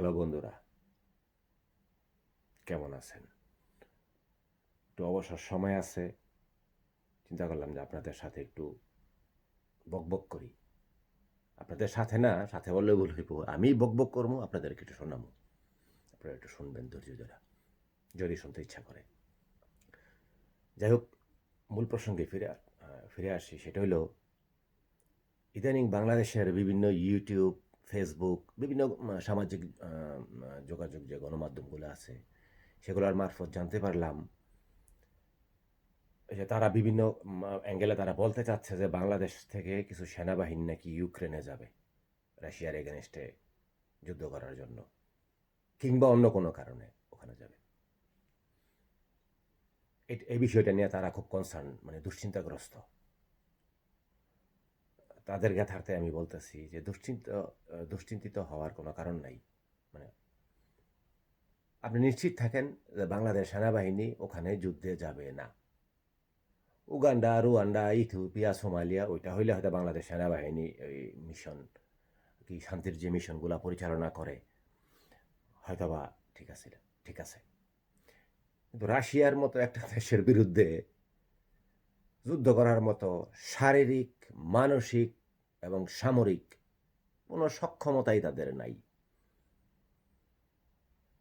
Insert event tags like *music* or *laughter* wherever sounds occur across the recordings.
Hello বন্ধুরা, কেমন আছেন? একটু অবসর সময় আছে, চিন্তা করলাম যে আপনাদের সাথে একটু বকবক করি। আপনাদের সাথে না, সাথে বললে ভুল হইব, আমি বকবক করব, আপনাদেরকে একটু শোনাবো। আপনারা একটু শুনবেন ধৈর্য ধরা, যদি শুনতে ইচ্ছা করে। যাই হোক, মূল প্রসঙ্গে ফিরে ফিরে আসি, সেটা হলো ইদানিং বাংলাদেশের বিভিন্ন ইউটিউব ফেসবুক বিভিন্ন সামাজিক যোগাযোগ যে গণমাধ্যমগুলো আছে, সেগুলোর মারফত জানতে পারলাম। যে তারা বিভিন্ন অ্যাঙ্গেলে তারা বলতে চাচ্ছে যে বাংলাদেশ থেকে কিছু সেনাবাহিনী নাকি ইউক্রেনে যাবে, রাশিয়ার এগেনস্টে যুদ্ধ করার জন্য, কিংবা অন্য কোনো কারণে ওখানে যাবে। এই বিষয়টা নিয়ে তারা খুব কনসার্ন মানে দুশ্চিন্তাগ্রস্ত। তাদের জ্ঞাতার্থে আমি বলতেছি যে দুশ্চিন্ত দুশ্চিন্তিত হওয়ার কোনো কারণ নাই। মানে আপনি নিশ্চিত থাকেন যে বাংলাদেশ সেনাবাহিনী ওখানে যুদ্ধে যাবে না। উগান্ডা, রুয়ান্ডা, ইথিওপিয়া, সোমালিয়া, ওইটা হইলে হয়তো বাংলাদেশ সেনাবাহিনী এই মিশন কি শান্তির যে মিশনগুলো পরিচালনা করে, হয়তোবা ঠিক আছে ঠিক আছে। কিন্তু রাশিয়ার মতো একটা দেশের বিরুদ্ধে যুদ্ধ করার মতো শারীরিক, মানসিক এবং সামরিক কোনো সক্ষমতাই তাদের নাই।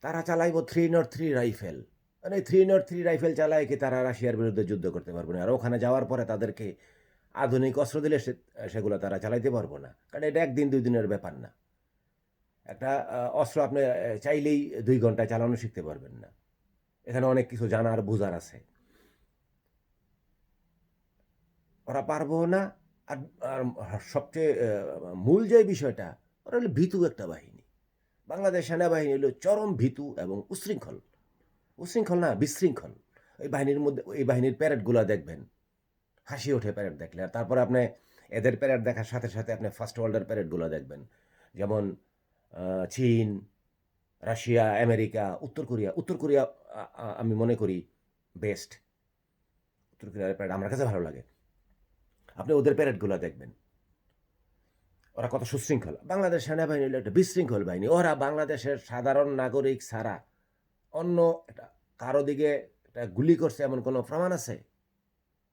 তারা চালাইব থ্রি নট থ্রি রাইফেল মানে থ্রি নট থ্রি রাইফেল চালায় কি তারা রাশিয়ার বিরুদ্ধে যুদ্ধ করতে পারবে না? আর ওখানে যাওয়ার পরে তাদেরকে আধুনিক অস্ত্র দিলে সেগুলো তারা চালাইতে পারব না। কারণ এটা একদিন দুই দিনের ব্যাপার না। একটা অস্ত্র আপনি চাইলেই দুই ঘন্টায় চালানো শিখতে পারবেন না। এখানে অনেক কিছু জানার বোঝার আছে। ওরা পারব না আর আর সবচেয়ে মূল যে বিষয়টা ওরা হলো ভীতু একটা বাহিনী। বাংলাদেশ সেনাবাহিনী হলো চরম ভীতু এবং উশৃঙ্খল। উশৃঙ্খল না, বিশৃঙ্খল। এই বাহিনীর মধ্যে এই বাহিনীর প্যারেডগুলো দেখবেন। হাসি ওঠে প্যারেড দেখলে। আর তারপরে আপনি এদের প্যারেড দেখার সাথে সাথে আপনি ফার্স্ট ওয়ার্ল্ডের প্যারেডগুলো দেখবেন। যেমন চীন, রাশিয়া, আমেরিকা, উত্তর কোরিয়া। উত্তর কোরিয়া আমি মনে করি বেস্ট উত্তর কোরিয়ার প্যারেড আমার কাছে ভালো লাগে। আপনি ওদের প্যারেডগুলো দেখবেন। ওরা কত সুশৃঙ্খল। বাংলাদেশ সেনাবাহিনী হলো একটা বিশৃঙ্খল বাহিনী। ওরা বাংলাদেশের সাধারণ নাগরিক ছাড়া অন্য একটা, কারও দিকে একটা গুলি করছে এমন কোনো প্রমাণ আছে?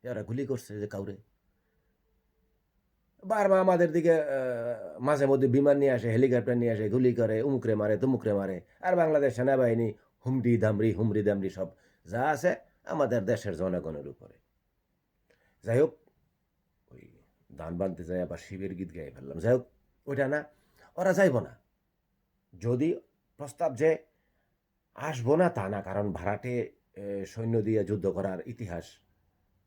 ওরা গুলি করছে যে কাউরে? বারবার আমাদের দিকে মাঝে মধ্যে বিমান নিয়ে আসে, হেলিকপ্টার নিয়ে আসে, গুলি করে, উমুকরে মারে, তুমুকরে মারে। আর বাংলাদেশ সেনাবাহিনী হুমড়ি দামড়ি হুমড়ি দামড়ি সব যা আছে আমাদের দেশের জনগণের উপরে। যাই হোক দান বানতে যাই আবার শিবের গীত গায়ে ফেললাম। যাই হোক, ওইটা না, ওরা যাইব না। যদি প্রস্তাব যে আসব না তা না, কারণ ভাড়াটে সৈন্য দিয়ে যুদ্ধ করার ইতিহাস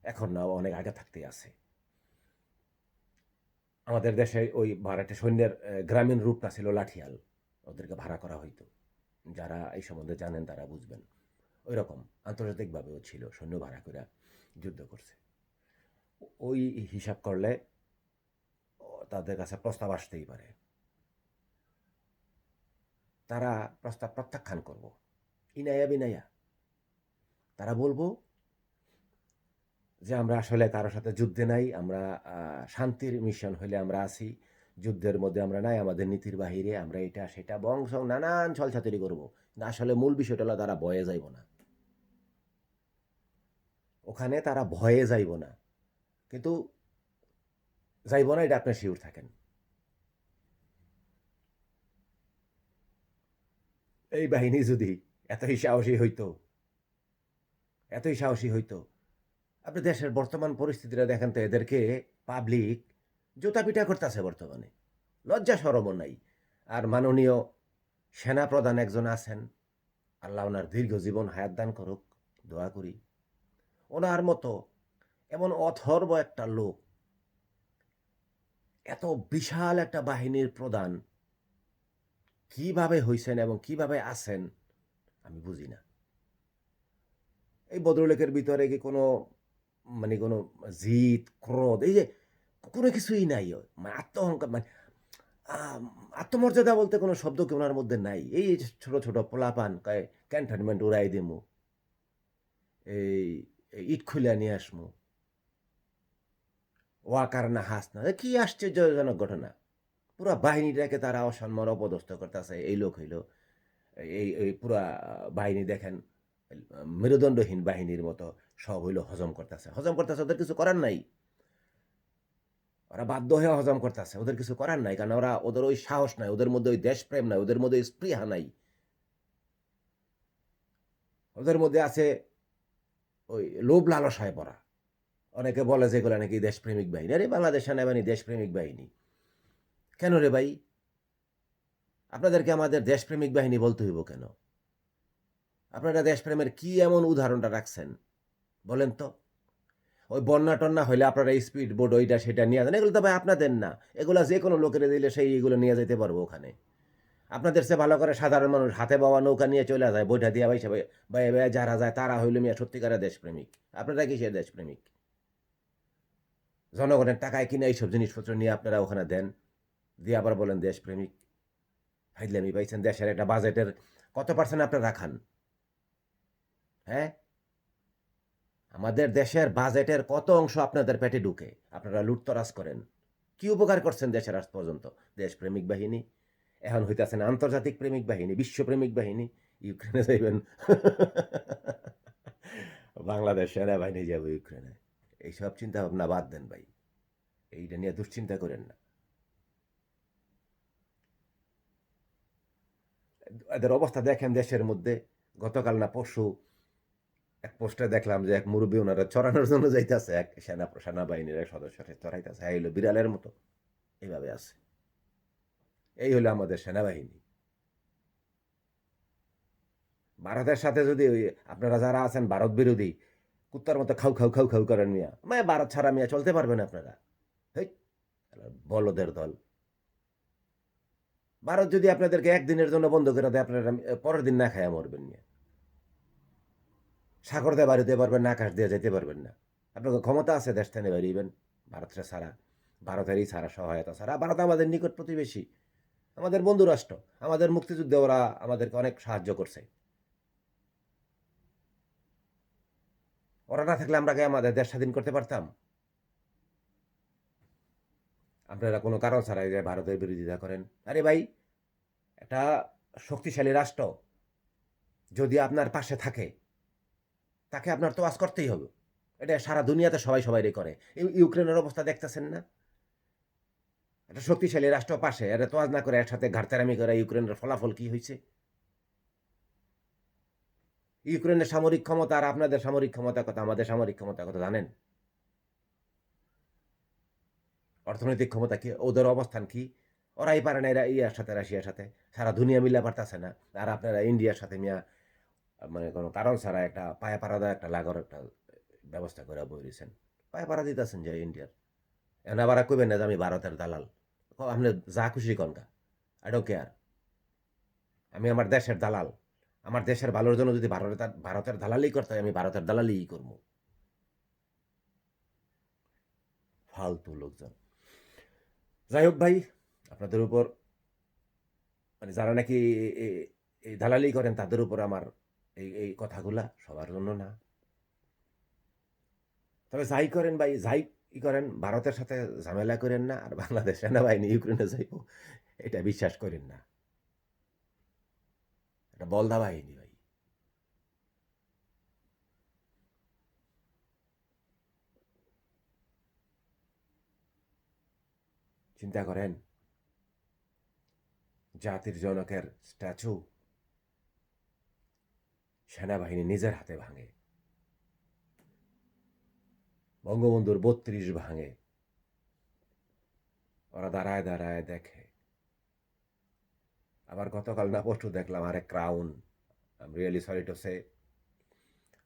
এখন না, অনেক আগে থাকতে আছে। আমাদের দেশে ওই ভাড়াটে সৈন্যের গ্রামীণ রূপটা ছিল লাঠিয়াল। ওদেরকে ভাড়া করা হইতো। যারা এই সম্বন্ধে জানেন তারা বুঝবেন। ওই রকম আন্তর্জাতিকভাবেও ছিল, সৈন্য ভাড়া করে যুদ্ধ করছে। ওই হিসাব করলে তাদের কাছে প্রস্তাব আসতেই পারে। তারা প্রস্তাব প্রত্যাখ্যান করব। ইনায়া বিনায়া। তারা বলব যে, আমরা আসলে কারোর সাথে যুদ্ধে নাই, আমরা শান্তির মিশন হলে আমরা আছি, যুদ্ধের মধ্যে আমরা নাই, আমাদের নীতির বাহিরে আমরা এটা সেটা বংশ নানান ছলছাতুরি করব। কিন্তু আসলে মূল বিষয়টা হলো তারা ভয়ে যাইব না। ওখানে তারা ভয়ে যাইব না। কিন্তু যাইব না, এটা আপনি শিওর থাকেন। এই বাহিনী যদি এতই সাহসী হইতো, এতই সাহসী হইতো, আপনি দেশের বর্তমান পরিস্থিতিটা দেখেন তো, এদেরকে পাবলিক জুতা পিটা করতেছে বর্তমানে। লজ্জা সরমও নাই। আর মাননীয় সেনা প্রধান একজন আছেন, আল্লাহ ওনার দীর্ঘ জীবন হায়াত দান করুক, দোয়া করি। ওনার মতো এমন অথর্ব একটা লোক এত বিশাল একটা বাহিনীর প্রধান কীভাবে হইছেন এবং কীভাবে আছেন, আমি বুঝি না এই ভদ্রলোকের ভিতরে কি কোনো মানে কোনো জিত ক্রোধ, এই যে কোনো কিছুই নাই। মানে আত্মহংকার মানে আত্মমর্যাদা বলতে কোনো শব্দ কি ওনার মধ্যে নাই এই ছোট ছোট পোলাপান, কয় ক্যান্টনমেন্ট উড়াই দিমু, এই ইট খুলে নিয়ে আসমু ওয়াকার না হাস না কি আশ্চর্যজনক ঘটনা? পুরো বাহিনীটাকে তারা অসম্মান অপদস্থ করতেছে, এই লোক হইল, এই এই পুরা বাহিনী দেখেন, মেরুদণ্ডহীন বাহিনীর মতো সব হইল হজম করতেছে। হজম করতেছে, ওদের কিছু করার নাই। ওরা বাধ্য হয়ে হজম করতেছে, ওদের কিছু করার নাই, কারণ ওরা, ওদের ওই সাহস নাই, ওদের মধ্যে ওই দেশপ্রেম নাই, ওদের মধ্যে ওই স্পৃহা নাই। ওদের মধ্যে আছে ওই লোভ লালসায় পড়া অনেকে বলে যে এগুলো নাকি দেশপ্রেমিক বাহিনী। আরে বাংলাদেশ সেনাবাহিনী দেশপ্রেমিক বাহিনী। কেন রে ভাই? আপনাদেরকে আমাদের দেশপ্রেমিক বাহিনী বলতে হইব কেন? আপনারা দেশপ্রেমের কি এমন উদাহরণটা রাখছেন? বলেন তো। ওই বন্যা টন্যা হইলে আপনারা স্পিড বোর্ড ওইটা সেটা নিয়ে যান। এগুলো তো ভাই আপনাদের না। এগুলো যে কোনো লোকের দিলে সেই এগুলো নিয়ে যেতে পারব ওখানে। আপনাদের সে ভালো করে সাধারণ মানুষ হাতে বাবা নৌকা নিয়ে চলে যায় বইটা দিয়ে ভাই সবাই ভাই ভাই, যারা যায় তারা হইল মিয়া সত্যিকারের দেশপ্রেমিক। আপনারা কি সে দেশপ্রেমিক? জনগণের টাকায় কিনে এইসব জিনিসপত্র নিয়ে আপনারা ওখানে দেন। দিয়ে আবার বলেন, দেশপ্রেমিক ফাইজলামি পাইছেন। দেশের একটা বাজেটের কত পার্সেন্ট আপনারা রাখান? হ্যাঁ? আমাদের দেশের বাজেটের কত অংশ আপনাদের পেটে ঢুকে, আপনারা লুটতরাজ করেন। কি উপকার করছেন দেশের আজ পর্যন্ত? দেশপ্রেমিক বাহিনী? এখন হইতেছেন আন্তর্জাতিক প্রেমিক বাহিনী, বিশ্বপ্রেমিক বাহিনী। ইউক্রেনে যাইবেন। *laughs* বাংলাদেশ সেনাবাহিনী যাবে ইউক্রেনে। এইসব চিন্তা ভাবনা বাদ দেন ভাই। এইটা নিয়ে দুশ্চিন্তা করেন না। এদের অবস্থা দেখেন দেশের মধ্যে। গতকাল না পরশু এক পোস্টে দেখলাম যে এক মুরব্বী ওনারা চড়ানোর জন্য যাইতেছে, এক সেনা সেনাবাহিনীর এক সদস্যকে চড়াইতেছে। এই হলো বিড়ালের মতো। এইভাবে আছে। এই হলো আমাদের সেনাবাহিনী। ভারতের সাথে যদি ওই আপনারা যারা আছেন ভারত বিরোধী কুত্তার মতো খাউ খাউ খাউ খাউ করেন মিয়া। মানে ভারত ছাড়া মিয়া, চলতে পারবেন আপনারা। হেই বলদের দল। ভারত যদি আপনাদেরকে একদিনের জন্য বন্ধ করে দেয়, আপনারা পরের দিন না খায়া মরবেন মিয়া। সাগর দিয়ে বাড়িতে পারবেন না, আকাশ দিয়ে যেতে পারবেন না। আপনাকে ক্ষমতা আছে, দেশ থেকে বেরিয়েবেন ভারতের সারা, ভারতেরই সারা সহায়তা ছাড়া। ভারত আমাদের নিকট প্রতিবেশী। আমাদের বন্ধু রাষ্ট্র আমাদের মুক্তিযুদ্ধে ওরা আমাদেরকে অনেক সাহায্য করছে। ওরা না থাকলে আমরা কি আমাদের দেশ স্বাধীন করতে পারতাম? আপনারা কোনো কারণ ছাড়াই যে ভারতের বিরোধিতা করেন। আরে ভাই, একটা শক্তিশালী রাষ্ট্র যদি আপনার পাশে থাকে, তাকে আপনার তো আজ করতেই হবে। এটা সারা দুনিয়াতে সবাই সবাইরই করে। ইউ- ইউক্রেনের অবস্থা দেখতেছেন না? একটা শক্তিশালী রাষ্ট্র পাশে, এটা তো আজ না করে একসাথে ঘাটতারামি করে ইউক্রেনের ফলাফল কি হয়েছে ইউক্রেনের সামরিক ক্ষমতা আর আপনাদের সামরিক ক্ষমতা কথা, আমাদের সামরিক ক্ষমতা কথা জানেন? অর্থনৈতিক ক্ষমতা কি? ওদের অবস্থান কি? ওরাই পারে না এরা ইয়ার সাথে, রাশিয়ার সাথে। সারা দুনিয়া মিলে পারতেছে না। আর আপনারা ইন্ডিয়ার সাথে মিয়া মানে কোনো কারণ ছাড়া একটা পায়া দেওয়া একটা লাগর, একটা ব্যবস্থা করে বই দিয়েছেন পায়ে পাড়া দিতেছেন যে ইন্ডিয়ার। এখন আবার কইবেন না যে আমি ভারতের দালাল। আপনি যা খুশি কনকা আই ডোন্ট কেয়ার আমি আমার দেশের দালাল। আমার দেশের ভালোর জন্য যদি ভারতের ভারতের দালালি করতে হয়, আমি ভারতের দালালিই করব। ফালতু লোকজন। যাই হোক ভাই, আপনাদের উপর মানে যারা নাকি এই দালালি করেন, তাদের উপর আমার এই এই কথাগুলা সবার জন্য না। তবে যাই করেন ভাই, যাই ই করেন, ভারতের সাথে ঝামেলা করেন না, আর বাংলাদেশ সেনাবাহিনী ইউক্রেনে যাইব, এটা বিশ্বাস করেন না। এটা বলদা বাহিনী ভাই। চিন্তা করেন, জাতির জনকের স্ট্যাচু সেনাবাহিনী নিজের হাতে ভাঙে, বঙ্গবন্ধুর বত্রিশ ভাঙে। ওরা দাঁড়ায় দাঁড়ায় দেখে। আবার গতকাল না, পরশু দেখলাম আরে crown I'm really sorry to say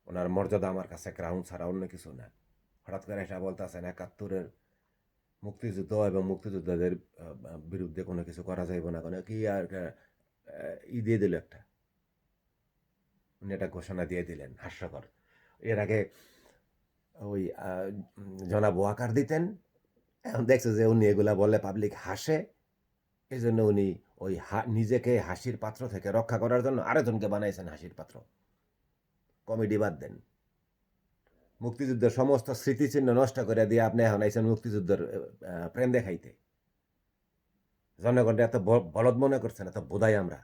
ওনার মর্যাদা আমার কাছে ক্রাউন ছাড়া অন্য কিছু না। হঠাৎ করে এটা বলতেছেন, একাত্তরের মুক্তিযুদ্ধ এবং মুক্তিযোদ্ধাদের বিরুদ্ধে কোনো কিছু করা যাইব না কোনো? কি আর ই দিয়ে দিল একটা। উনি একটা ঘোষণা দিয়ে দিলেন, হাস্যকর। এর আগে ওই জনাব ওয়াকার দিতেন। এখন দেখছে যে উনি এগুলা বলে পাবলিক হাসে। এই জন্য উনি ওই নিজেকে হাসির পাত্র থেকে রক্ষা করার জন্য আরেকজনকে বানাইছেন হাসির পাত্র। কমেডি বাদ দেন। মুক্তিযুদ্ধের সমস্ত স্মৃতিচিহ্ন নষ্ট করে দিয়ে আপনি এখন আইছেন মুক্তিযুদ্ধের প্রেম দেখাইতে। জনগণটা এত বলদ মনে করছেন, এত বোধাই আমরা।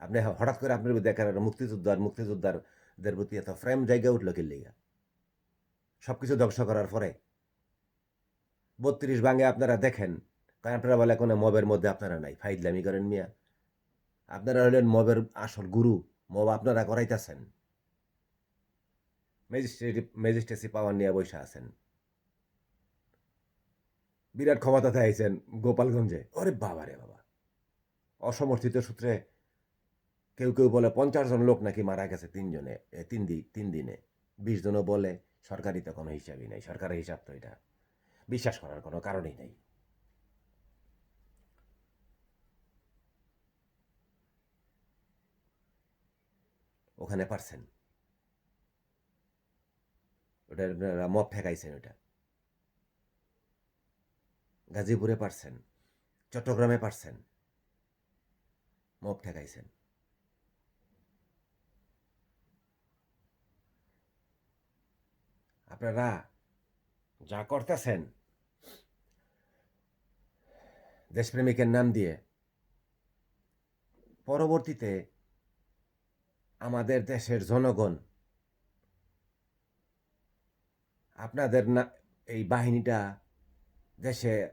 আপনি হঠাৎ করে আপনার দেখেন মুক্তিযোদ্ধার মুক্তিযোদ্ধারদের প্রতি এত ফ্রেম জায়গা উঠল কি লেগা? সব কিছু ধ্বংস করার পরে বত্রিশ ভাঙে আপনারা দেখেন আপনারা বলে কোনো মবের মধ্যে আপনারা নাই। ফাইদলামি করেন মিয়া। আপনারা হলেন মবের আসল গুরু। মব আপনারা করাইতেছেন। ম্যাজিস্ট্রেট, ম্যাজিস্ট্রেসি পাওয়ার নিয়ে বসে আছেন। বিরাট ক্ষমতাতে আইছেন গোপালগঞ্জে। ওরে বাবা রে বাবা। অসমর্থিত সূত্রে কেউ কেউ বলে, পঞ্চাশ জন লোক নাকি মারা গেছে তিনজনে তিন দিন তিন দিনে। বিশ জনও বলে, সরকারি তো কোনো হিসাবই নেই। সরকারের হিসাব তো এটা। বিশ্বাস করার কোনো কারণই নেই। ওখানে পারছেন। ওটা আপনারা মপ ঠেকাইছেন ওটা। গাজীপুরে পারছেন, চট্টগ্রামে পারছেন মপ ঠেকাইছেন। আপনারা যা করতেছেন, দেশপ্রেমিকের নাম দিয়ে পরবর্তীতে আমাদের দেশের জনগণ। আপনাদের না, এই বাহিনীটা দেশে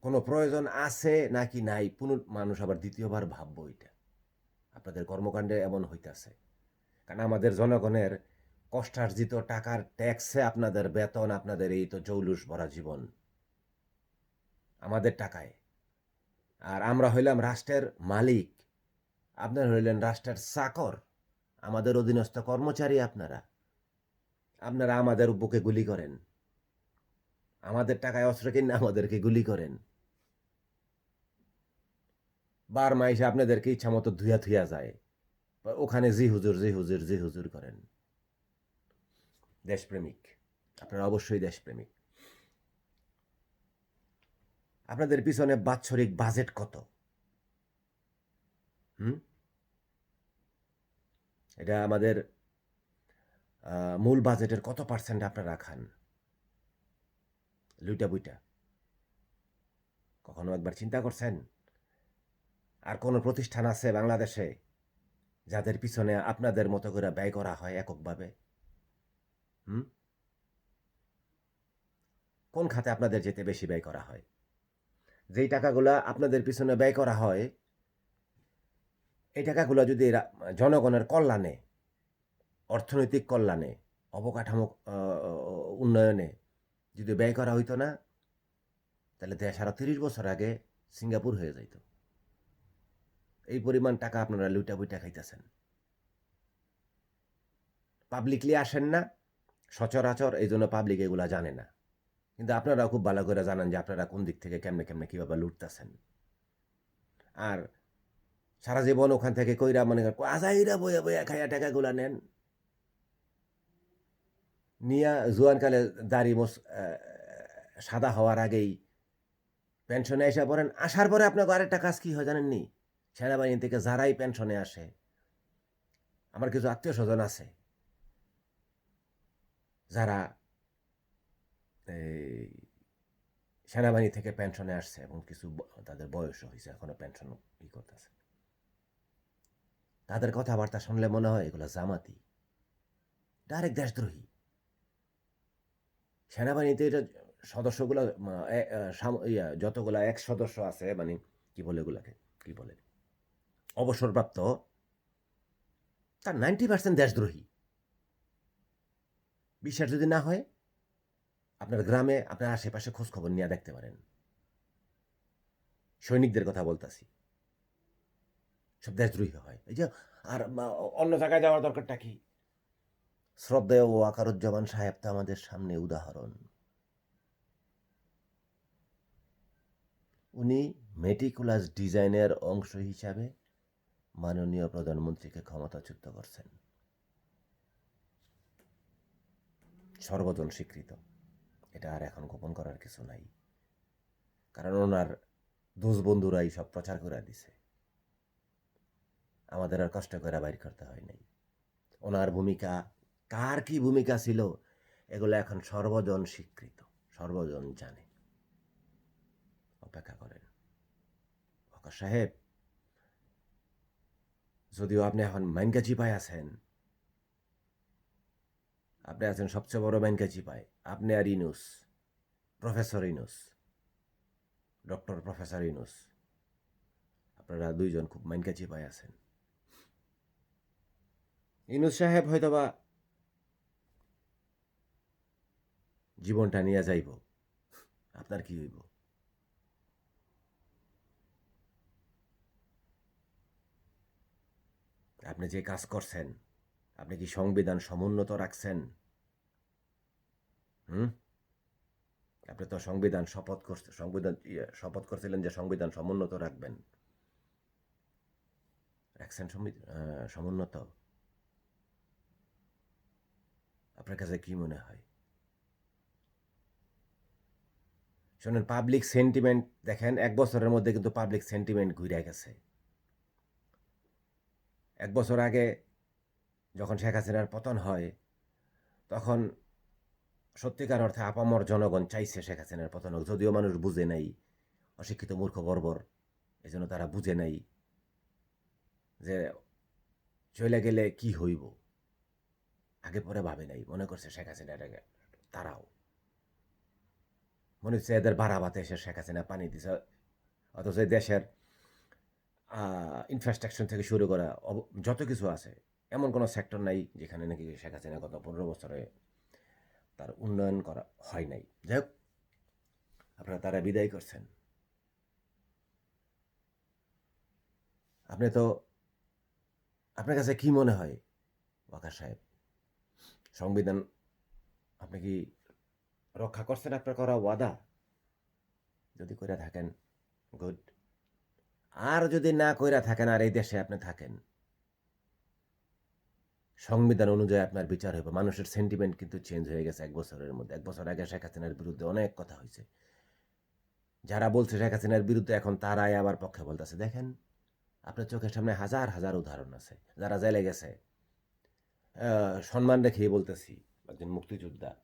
কোনো প্রয়োজন আছে নাকি নাই? পুনঃ মানুষ আবার দ্বিতীয়বার ভাববো এটা। আপনাদের কর্মকাণ্ডে এমন হইতাছে। কারণ আমাদের জনগণের কষ্টার্জিত টাকার ট্যাক্সে আপনাদের বেতন, আপনাদের এই তো জৌলুস ভরা জীবন। আমাদের টাকায়। আর আমরা হইলাম রাষ্ট্রের মালিক। আপনারা হইলেন রাষ্ট্রের চাকর। আমাদের অধীনস্থ কর্মচারী আপনারা। আপনারা আমাদের বুকে গুলি করেন। আমাদের টাকায় অস্ত্র কিনে আমাদেরকে গুলি করেন। বার মাইসে আপনাদেরকে ইচ্ছা মতো ধুয়া ধুয়া যায়। ওখানে জি হুজুর জি হুজুর জি হুজুর করেন। দেশপ্রেমিক। আপনারা অবশ্যই দেশপ্রেমিক। আপনাদের পিছনে বাৎসরিক বাজেট কত? হুম? এটা আমাদের মূল বাজেটের কত পার্সেন্ট আপনারা রাখান? লুইটা বুইটা। কখনো একবার চিন্তা করছেন? আর কোনো প্রতিষ্ঠান আছে বাংলাদেশে যাদের পিছনে আপনাদের মতো করে ব্যয় করা হয় এককভাবে? হুম? কোন খাতে আপনাদের যেতে বেশি ব্যয় করা হয়? যেই টাকাগুলা আপনাদের পিছনে ব্যয় করা হয় এই টাকাগুলো যদি রা- জনগণের কল্যাণে, অর্থনৈতিক কল্যাণে, অবকাঠামো উন্নয়নে যদি ব্যয় করা হইতো না, তাহলে দেশ আরও তিরিশ বছর আগে সিঙ্গাপুর হয়ে যাইত। এই পরিমাণ টাকা আপনারা লুইটা বুইটা খাইতেছেন। পাবলিকলি আসেন না, সচরাচর এই জন্য পাবলিক এগুলা জানে না। কিন্তু আপনারা খুব ভালো করে জানেন যে আপনারা কোন দিক থেকে কেমনে কেমনে কীভাবে লুটতেছেন। আর সারা জীবন ওখান থেকে কইরা মনে করেন আজাইরা বইয়া বইয়া খাইয়া টাকাগুলা নেন। নিয়া জোয়ানকালে দাড়ি মোস সাদা হওয়ার আগেই পেনশনে এসে পড়েন। আসার পরে আপনার আরেকটা কাজ কি হয় জানেননি? সেনাবাহিনী থেকে যারাই পেনশনে আসে, আমার কিছু আত্মীয় স্বজন আছে, যারা এই সেনাবাহিনী থেকে পেনশনে আসছে এবং কিছু তাদের বয়সও হয়েছে, এখনও পেনশন ই করতেছে। তাদের কথাবার্তা শুনলে মনে হয় এগুলো জামাতি। ডাইরেক্ট দেশদ্রোহী। সেনাবাহিনীতে এটা সদস্যগুলো যতগুলা এক সদস্য আছে মানে কি বলে এগুলাকে? কি বলে? অবসরপ্রাপ্ত, তার নাইনটি পার্সেন্ট দেশদ্রোহী। বিশ্বাস যদি না হয়, আপনার গ্রামে, আপনার আশেপাশে খোঁজ খবর নিয়ে দেখতে পারেন। সৈনিকদের কথা বলতাছি। সব দেশদ্রোহী হয়। এই যে, আর অন্য জায়গায় যাওয়ার দরকারটা কি? শ্রদ্ধেয় ও আকারুজ্জামান সাহেব তো আমাদের সামনে উদাহরণ। উনি মেটিকুলাস ডিজাইনের অংশ হিসাবে মাননীয় প্রধানমন্ত্রীকে ক্ষমতাচ্যুত করছেন। সর্বজন স্বীকৃত। এটা আর এখন গোপন করার কিছু নাই। কারণ ওনার দোষ বন্ধুরাই সব প্রচার করে দিছে। আমাদের আর কষ্ট করে বাইর করতে হয় নাই। ওনার ভূমিকা, কার কি ভূমিকা ছিল, এগুলো এখন সর্বজন স্বীকৃত, সর্বজন জানে। অপেক্ষা করেন। ওকা সাহেব, যদিও আপনি এখন মাইনকা চিপায় আছেন, আপনি আছেন সবচেয়ে বড় মাইনকা চিপায়। আপনি আর Yunus, professor Yunus, doctor professor Yunus, আপনারা দুইজন খুব মাইনকা চিপায় আছেন। ইনুস সাহেব হয়তোবা জীবনটা নিয়ে যাইব। আপনার কি হইব? আপনি যে কাজ করছেন আপনি কি সংবিধান সমুন্নত রাখছেন? হুম? আপনি তো সংবিধান শপথ করছে সংবিধান ইয়ে, শপথ করছিলেন যে সংবিধান সমুন্নত রাখবেন। রাখছেন সমুন্নত? আপনার কাছে কি মনে হয়? শোনেন পাবলিক সেন্টিমেন্ট দেখেন, এক বছরের মধ্যে কিন্তু পাবলিক সেন্টিমেন্ট ঘুরে গেছে। এক বছর আগে যখন শেখ হাসিনার পতন হয়, তখন সত্যিকার অর্থে আপামর জনগণ চাইছে শেখ হাসিনার পতন হোক। যদিও মানুষ বুঝে নাই, অশিক্ষিত মূর্খ বর্বর এই জন্য তারা বুঝে নাই যে চলে গেলে কি হইব। আগে পরে ভাবে নাই, মনে করছে শেখ হাসিনা তারাও। মনে হচ্ছে এদের ভাড়া বাড়াবাতে এসে শেখ হাসিনা পানি দিছে, অথচ দেশের ইনফ্রাস্ট্রাকচার থেকে শুরু করা যত কিছু আছে, এমন কোনো সেক্টর নাই যেখানে নাকি শেখ হাসিনা গত পনেরো বছরে তার উন্নয়ন করা হয় নাই। যাই হোক, আপনারা তারা বিদায় করছেন। আপনি তো, আপনার কাছে কি মনে হয় ওয়াকা সাহেব? সংবিধান আপনি কি রক্ষা করছেন আপনার করা ওয়াদা? যদি করে থাকেন গুড আর যদি না কইরা থাকেন, আর এই দেশে আপনি থাকেন, সংবিধান অনুযায়ী আপনার বিচার হবে মানুষের সেন্টিমেন্ট কিন্তু চেঞ্জ হয়ে গেছে এক বছরের মধ্যে। এক বছর আগে শেখ হাসিনার বিরুদ্ধে অনেক কথা হয়েছে যারা বলছে শেখ হাসিনার বিরুদ্ধে, এখন তারাই আবার পক্ষে বলতেছে। দেখেন, আপনার চোখের সামনে হাজার হাজার উদাহরণ আছে। যারা জেলে গেছে সম্মান রেখেই বলতেছি একজন মুক্তিযোদ্ধা,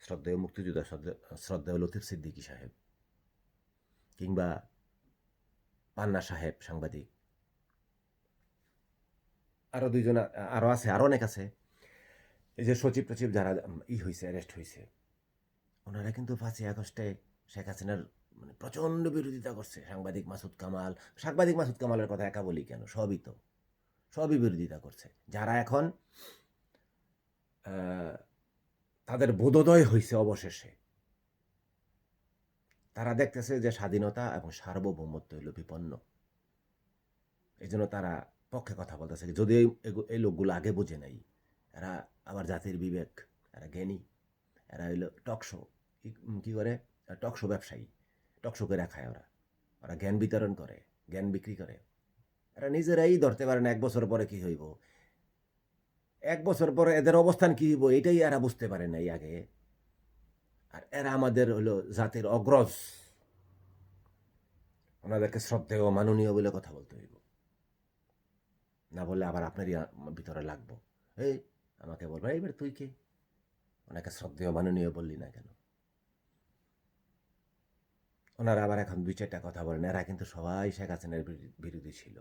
শ্রদ্ধেয় মুক্তিযোদ্ধা শ্রদ্ধেয়- শ্রদ্ধেয় লতিফ সিদ্দিকী সাহেব কিংবা পান্না সাহেব সাংবাদিক। আরও দুইজন আরও আছে, আরও অনেক আছে। এই যে সচিব টচিব যারা ই হয়েছে অ্যারেস্ট হয়েছে ওনারা কিন্তু পাঁচই আগস্টে শেখ হাসিনার মানে প্রচণ্ড বিরোধিতা করছে। সাংবাদিক মাসুদ কামাল, সাংবাদিক মাসুদ কামালের কথা একা বলি কেন? সবই তো। সবই বিরোধিতা করছে। যারা এখন তাদের বোধোদয় হয়েছে অবশেষে। তারা দেখতেছে যে স্বাধীনতা এবং সার্বভৌমত্ব হইল বিপন্ন। এই জন্য তারা পক্ষে কথা বলতেছে যদি এই লোকগুলো আগে বুঝে নাই, এরা আবার জাতির বিবেক, এরা জ্ঞানী, এরা হইল টকশো কি করে? টকশো ব্যবসায়ী টকশো করে খায় ওরা। ওরা জ্ঞান বিতরণ করে, জ্ঞান বিক্রি করে। এরা নিজেরাই ধরতে পারে না এক বছর পরে কি হইব। এক বছর পরে এদের অবস্থান কি হইব, এটাই এরা বুঝতে পারে নাই আগে। আর এরা আমাদের হলো জাতির অগ্রজ। ওনাদেরকে শ্রদ্ধেয়, মাননীয় বলে কথা বলতে হইব। না বললে আবার আপনারই ভিতরে লাগবো। এই, আমাকে বলবে এইবার তুই কে? ওনাকে শ্রদ্ধেয়, মাননীয় বললি না কেন? ওনারা আবার এখন দুই চারটা কথা বলেন। এরা কিন্তু সবাই শেখ হাসিনার বিরোধী ছিল।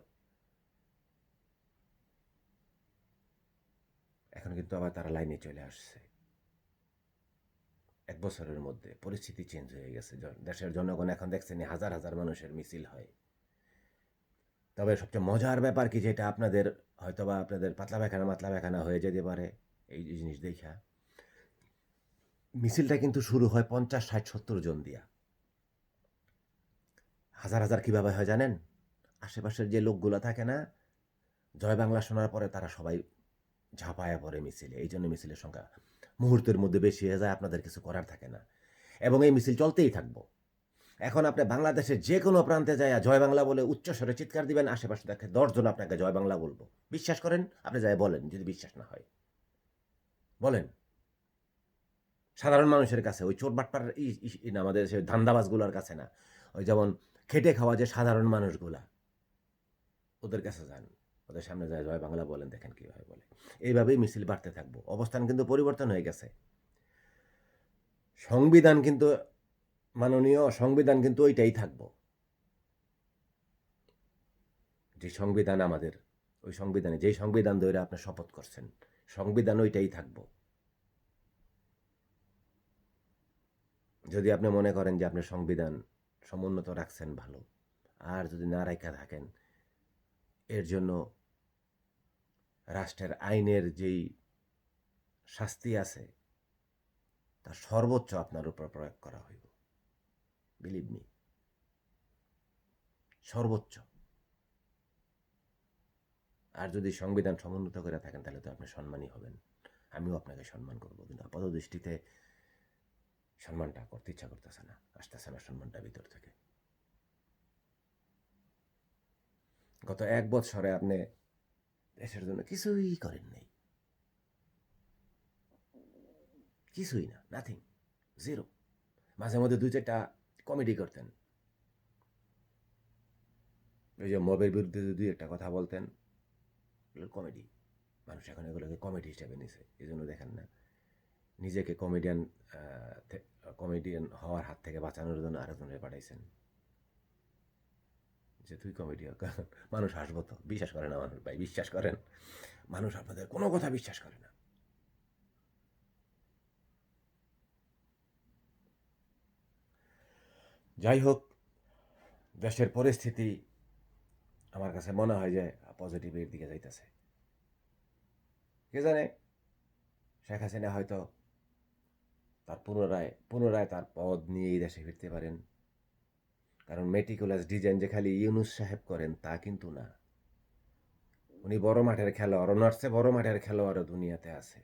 এখন কিন্তু আবার তারা লাইনে চলে আসছে। এক বছরের মধ্যে পরিস্থিতি চেঞ্জ হয়ে গেছে। দেশের জনগণ এখন দেখছেন হাজার হাজার মানুষের মিছিল হয়। তবে সবচেয়ে মজার ব্যাপার কি যেটা আপনাদের হয়তোবা আপনাদের পাতলা পায়খানা মাতলা পায়খানা হয়ে যেতে পারে এই জিনিস দেখা। মিছিলটা কিন্তু শুরু হয় পঞ্চাশ, ষাট, সত্তর জন দিয়া। হাজার হাজার কীভাবে হয় জানেন? আশেপাশের যে লোকগুলো থাকে না, জয় বাংলা শোনার পরে তারা সবাই ঝাঁপায়া পড়ে মিছিলে, এই জন্য মিছিলের সংখ্যা মুহূর্তের মধ্যে বেশি হয়ে যায়, আপনাদের কিছু করার থাকে না। এবং এই মিছিল চলতেই থাকব। এখন আপনি বাংলাদেশের যে কোনো প্রান্তে যায় জয় বাংলা বলে উচ্চস্বরে চিৎকার দিবেন, আশেপাশে দেখে দশজন আপনাকে জয় বাংলা বলব। বিশ্বাস করেন? আপনি যাই বলেন, যদি বিশ্বাস না হয়। বলেন। সাধারণ মানুষের কাছে, ওই চোর বাটপার আমাদের সে ধান্দাবাজগুলোর কাছে না। ওই যেমন খেটে খাওয়া যে সাধারণ মানুষগুলা, ওদের কাছে যান। ওদের সামনে যায় জয় বাংলা বলেন, দেখেন কীভাবে বলে। এইভাবেই মিছিল বাড়তে থাকব। অবস্থান কিন্তু পরিবর্তন হয়ে গেছে। সংবিধান কিন্তু মাননীয়, সংবিধান কিন্তু ওইটাই থাকব। যে সংবিধান আমাদের, ওই সংবিধানে, যেই সংবিধান ধরে আপনি শপথ করছেন, সংবিধান ওইটাই থাকব। যদি আপনি মনে করেন যে আপনি সংবিধান সমুন্নত রাখছেন ভালো, আর যদি না রাখা থাকেন, এর জন্য রাষ্ট্রের আইনের যেই শাস্তি আছে তার সর্বোচ্চ আপনার উপর প্রয়োগ করা হইব। বিলিভ মি সর্বোচ্চ। আর যদি সংবিধান সমুন্নত করে থাকেন, তাহলে তো আপনি সম্মানই হবেন। আমিও আপনাকে সম্মান করব, কিন্তু আপাত দৃষ্টিতে সম্মানটা করতে ইচ্ছা করতেছে না। আসতেছে না সম্মানটা ভিতর থেকে। গত এক বছরে আপনি দেশের জন্য কিছুই করেন নাই কিছুই না নাথিং জিরো মাঝে মধ্যে দুই চারটা কমেডি করতেন। ওই যে মবের বিরুদ্ধে দুই একটা কথা বলতেন। কমেডি মানুষ এখন এগুলোকে কমেডি হিসাবে নিছে, এই জন্য দেখেন না। নিজেকে কমেডিয়ান কমেডিয়ান হওয়ার হাত থেকে বাঁচানোর জন্য আরেকজনের পাঠাইছেন। যে তুই কমেডি মানুষ হাসবো তো। বিশ্বাস করে না মানুষ ভাই, বিশ্বাস করেন। মানুষ আপনাদের কোনো কথা বিশ্বাস করে না। যাই হোক, দেশের পরিস্থিতি আমার কাছে মনে হয় যে পজিটিভের দিকে যাইতেছে। কে জানে? শেখ হাসিনা হয়তো তার পুনরায় পুনরায় তার পদ নিয়ে এই দেশে ফিরতে পারেন। কারণ মেটিকুলাস ডিজাইন যে খালি ইউনুস সাহেব করেন তা কিন্তু না। উনি বড় মাঠের খেলোয়াড় চেয়ে বড় মাঠের খেলোয়াড়ও দুনিয়াতে আছে।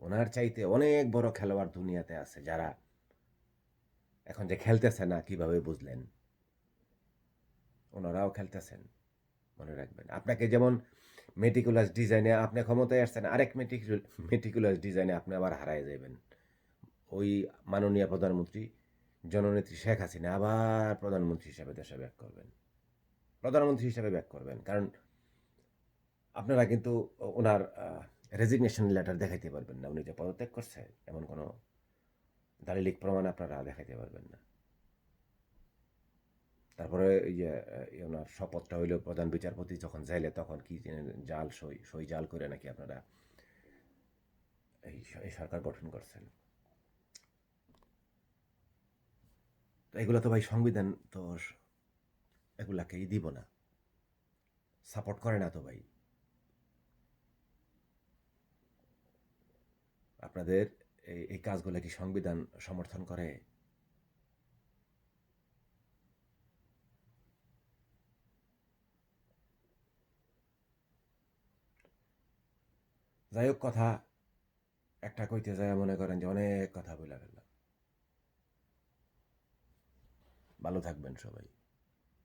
ওনার চাইতে অনেক বড় খেলোয়াড় দুনিয়াতে আছে যারা এখন যে খেলতেছে না, কীভাবে বুঝলেন? ওনারাও খেলতেছেন, মনে রাখবেন। আপনাকে যেমন মেটিকুলাস ডিজাইনে আপনি ক্ষমতায় আসছেন, আরেক মেটিকুল, মেটিকুলাস ডিজাইনে আপনি আবার হারায় যাবেন ওই মাননীয় প্রধানমন্ত্রী জননেত্রী শেখ হাসিনা আবার প্রধানমন্ত্রী হিসাবে দেশে ব্যাক করবেন। প্রধানমন্ত্রী হিসাবে ব্যাক করবেন। কারণ আপনারা কিন্তু ওনার রেজিগনেশন লেটার দেখাইতে পারবেন না। উনি যে পদত্যাগ করছে, এমন কোনো দালিলিক প্রমাণ আপনারা দেখাইতে পারবেন না। তারপরে এই যে ওনার শপথটা হইল প্রধান বিচারপতি যখন যাইলে তখন কি জাল সই সই জাল করে নাকি আপনারা এই সরকার গঠন করছেন? তো এগুলো তো ভাই সংবিধান তো এগুলাকেই দিব না। সাপোর্ট করে না তো ভাই। আপনাদের এই এই কাজগুলো কি সংবিধান সমর্থন করে? যাই হোক কথা, একটা কইতে যায় মনে করেন যে অনেক কথা বলে ফেললাম। ভালো থাকবেন সবাই।